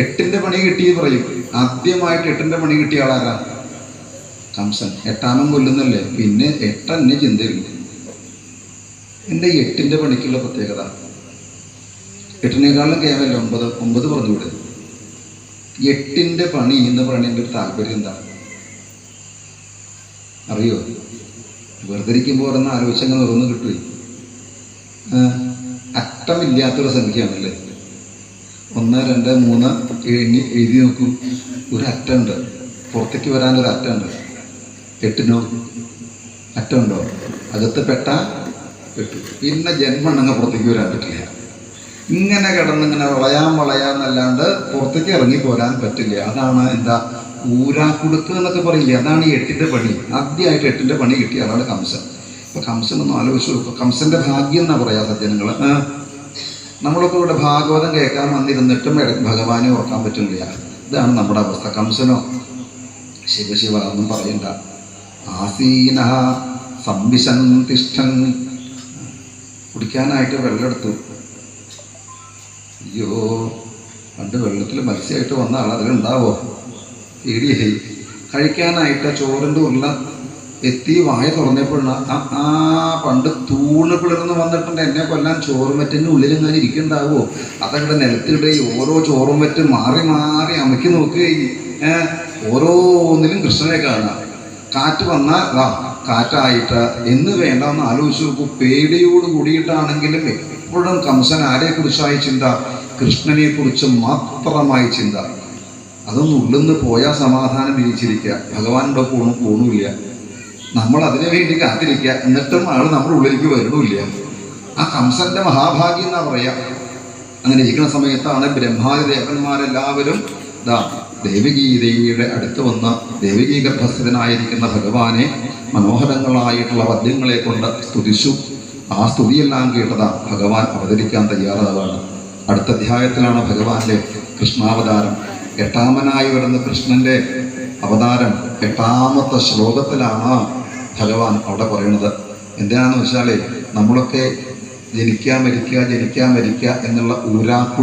എട്ടിന്റെ പണി കിട്ടി പറയും. ആദ്യമായിട്ട് എട്ടിന്റെ പണി കിട്ടിയ ആളാരാ? കംസൻ. എട്ടാമൻ കൊല്ലുന്നല്ലേ? പിന്നെ എട്ടെന്നെ ചിന്തയില്ല ഈ എട്ടിന്റെ പണിക്കുള്ള പ്രത്യേകത? എട്ടിനേക്കാളും കേവലം ഒമ്പത് ഒമ്പത് പറഞ്ഞുകൂടെ? എട്ടിന്റെ പണി എന്ന് പറയുന്ന ഒരു താല്പര്യം എന്താ? അറിയോ? വെറുതെ ഇരിക്കുമ്പോൾ ഓരോന്ന് ആലോചിച്ചങ്ങനെ ഓരോന്ന് കിട്ടുകയും അറ്റമില്ലാത്തൊരു സംഖ്യയാണല്ലേ? ഒന്ന് രണ്ട് മൂന്ന് എണ്ണി എഴുതി നോക്കും. ഒരു അറ്റുണ്ട് പുറത്തേക്ക് വരാനൊരു അറ്റുണ്ട് എട്ടിനോ? അറ്റമുണ്ടോ? അകത്ത് പെട്ട പെട്ടു പിന്നെ ജന്മണ്ണങ്ങ് പുറത്തേക്ക് വരാൻ പറ്റില്ല. ഇങ്ങനെ കിടന്നിങ്ങനെ വളയാൻ വളയാന്നല്ലാണ്ട് പുറത്തേക്ക് ഇറങ്ങി പോരാൻ പറ്റില്ല. അതാണ് എന്താ? ഊരാക്കുടുക്ക് എന്നൊക്കെ പറയില്ലേ? അതാണ് ഈ എട്ടിന്റെ പണി. ആദ്യമായിട്ട് എട്ടിന്റെ പണി കിട്ടിയ അതാണ് കംസൻ ഇപ്പൊ കംസൻ ഒന്ന് ആലോചിച്ചു കംസന്റെ ഭാഗ്യം എന്നാ പറയാ സജ്ജനങ്ങൾ നമ്മളൊക്കെ ഇവിടെ ഭാഗവതം കേൾക്കാൻ വന്നിരുന്നിട്ടും ഭഗവാനെ ഓർക്കാൻ പറ്റുന്നില്ല. ഇതാണ് നമ്മുടെ അവസ്ഥ. കംസനോ ശിവശിവ ഒന്നും പറയണ്ട. ആസീന സംവിശൻ തിഷ്ഠൻ കുടിക്കാനായിട്ട് വെള്ളം എടുത്തു അയ്യോ പണ്ട് വെള്ളത്തിൽ മത്സ്യമായിട്ട് വന്ന ആൾ അതിലുണ്ടാവോ? പേടിയായി. കഴിക്കാനായിട്ട് ചോറിന്റെ ഉരുള എത്തി വായ തുറന്നപ്പോഴുള്ള ആ പണ്ട് തൂണ് പിളർന്ന് വന്നിട്ടുണ്ട്. എന്നെ കൊല്ലാൻ ചോറും മറ്റിന്റെ ഉള്ളിൽ ഞാൻ ഇരിക്കുന്നുണ്ടാവോ അതങ്ങടെ നിലത്തിടെ ഓരോ ചോറും മറ്റും മാറി മാറി അമക്കി നോക്കുകയും ഓരോന്നിലും കൃഷ്ണനെ കാണാം. കാറ്റ് വന്നാൽ കാറ്റായിട്ട്. എന്ന് വേണ്ട എന്ന് ആലോചിച്ച് നോക്കൂ. പേടിയോട് കൂടിയിട്ടാണെങ്കിലും എപ്പോഴും കംസൻ ആരെക്കുറിച്ചായി ചിന്ത? കൃഷ്ണനെ കുറിച്ച് മാത്രമായി ചിന്ത. അതൊന്നും നിന്ന് പോയാൽ സമാധാനം വിരിച്ചിരിക്കുക ഭഗവാനുടെ പോണു പോണുമില്ല. നമ്മൾ അതിനു വേണ്ടി കാത്തിരിക്കുക എന്നിട്ടും ആൾ നമ്മുടെ ഉള്ളിലേക്ക് വരണമില്ല ആ കംസന്റെ മഹാഭാഗ്യം എന്നാ പറയാ? അങ്ങനെ ഇരിക്കുന്ന സമയത്താണ് ബ്രഹ്മാതി ദേവന്മാരെല്ലാവരും ദാ ദേവികീതയുടെ അടുത്ത് വന്ന ദേവികീ ഗർഭസ്ഥനായിരിക്കുന്ന ഭഗവാനെ മനോഹരങ്ങളായിട്ടുള്ള പദ്യങ്ങളെ കൊണ്ട് സ്തുതിച്ചു. ആ സ്തുതിയെല്ലാം കേട്ടതാ ഭഗവാൻ അവതരിക്കാൻ തയ്യാറാവാണ്. അടുത്ത അധ്യായത്തിലാണ് ഭഗവാന്റെ കൃഷ്ണാവതാരം. എട്ടാമനായി വരുന്ന കൃഷ്ണന്റെ അവതാരം എട്ടാമത്തെ ശ്ലോകത്തിലാണ്. ഭഗവാൻ അവിടെ പറയുന്നത് എന്തിനാണെന്ന് വെച്ചാൽ നമ്മളൊക്കെ ജനിക്കുക മരിക്കുക ജനിക്കുക മരിക്കുക എന്നുള്ള ഊരാക്കു